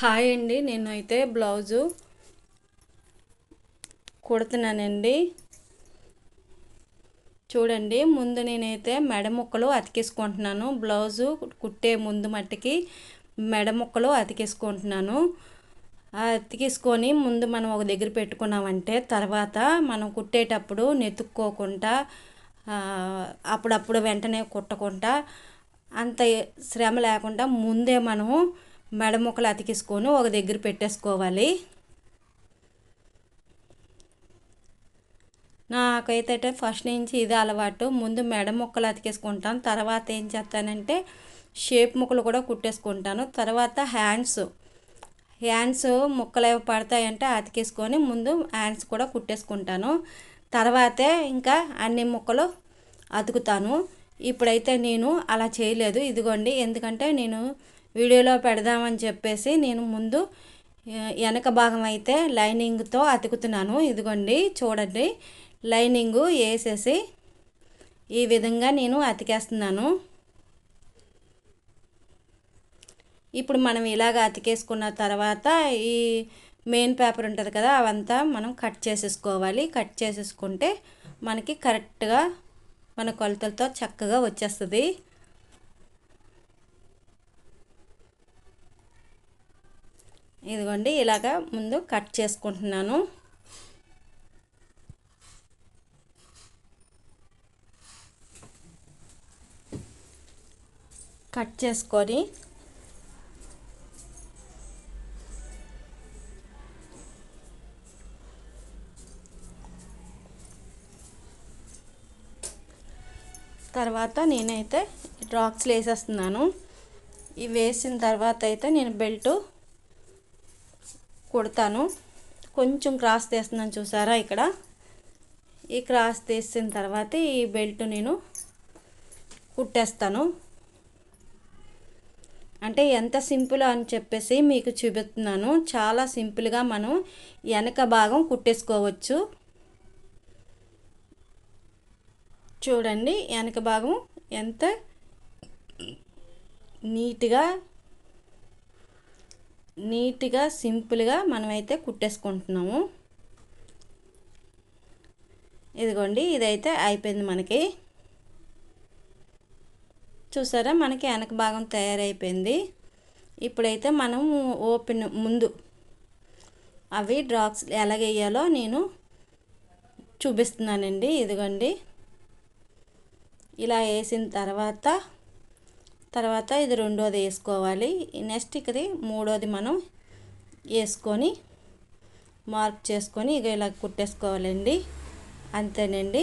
Hi అండి నేను అయితే బ్లౌజు కుడుతున్నానండి. చూడండి ముందు నేనైతే మెడ ముక్కలు అతికేసుకుంటున్నాను. బ్లౌజు కుట్టే ముందు మట్టికి మెడ ముక్కలు అతికేసుకుంటున్నాను. అతికేసుకొని ముందు మనం ఒక దగ్గర పెట్టుకున్నామంటే తర్వాత మనం కుట్టేటప్పుడు నెతుక్కోకుండా అప్పుడప్పుడు వెంటనే కుట్టకుండా అంత శ్రమ లేకుండా ముందే మనము మెడ ముక్కలు అతికేసుకొని ఒక దగ్గర పెట్టేసుకోవాలి. నాకైతే ఫస్ట్ నుంచి ఇది అలవాటు. ముందు మెడ ముక్కలు అతికేసుకుంటాను తర్వాత ఏం చేస్తానంటే షేప్ ముక్కలు కూడా కుట్టేసుకుంటాను. తర్వాత హ్యాండ్స్. హ్యాండ్స్ ముక్కలు ఏవి పడతాయంటే అతికేసుకొని ముందు హ్యాండ్స్ కూడా కుట్టేసుకుంటాను. తర్వాతే ఇంకా అన్ని ముక్కలు అతుకుతాను. ఇప్పుడైతే నేను అలా చేయలేదు. ఇదిగోండి ఎందుకంటే నేను వీడియోలో పెడదామని చెప్పేసి నేను ముందు వెనక భాగం అయితే లైనింగ్తో అతుకుతున్నాను. ఇదిగోండి చూడండి. లైనింగు వేసేసి ఈ విధంగా నేను అతికేస్తున్నాను. ఇప్పుడు మనం ఇలాగ అతికేసుకున్న తర్వాత ఈ మెయిన్ పేపర్ ఉంటుంది కదా అవంతా మనం కట్ చేసేసుకోవాలి. కట్ చేసేసుకుంటే మనకి కరెక్ట్గా మన కొలతలతో చక్కగా వచ్చేస్తుంది. ఇదిగోండి ఇలాగా ముందు కట్ చేసుకుంటున్నాను. కట్ చేసుకొని తర్వాత నేనైతే డ్రాప్స్లు వేసేస్తున్నాను ఇవి వేసిన తర్వాత అయితే నేను బెల్ట్ కుడతాను. కొంచెం క్రాస్ తీస్తున్నాను చూసారా ఇక్కడ? ఈ క్రాస్ తీసిన తర్వాత ఈ బెల్ట్ నేను కుట్టేస్తాను. అంటే ఎంత సింపుల్ అని చెప్పేసి మీకు చూపిస్తున్నాను. చాలా సింపుల్గా మనం వెనక భాగం కుట్టేసుకోవచ్చు. చూడండి వెనక భాగం ఎంత నీట్గా నీట్గా సింపుల్గా మనమైతే కుట్టేసుకుంటున్నాము. ఇదిగోండి ఇదైతే అయిపోయింది మనకి. చూసారా మనకి వెనక భాగం తయారైపోయింది. ఇప్పుడైతే మనం ఓపెన్ ముందు అవి డ్రాప్స్ ఎలాగేయాలో నేను చూపిస్తున్నానండి. ఇదిగోండి. ఇలా వేసిన తర్వాత తర్వాత ఇది రెండోది వేసుకోవాలి. నెక్స్ట్ ఇది మూడోది మనం వేసుకొని మార్క్ చేసుకొని ఇక ఇలా కుట్టేసుకోవాలండి. అంతేనండి.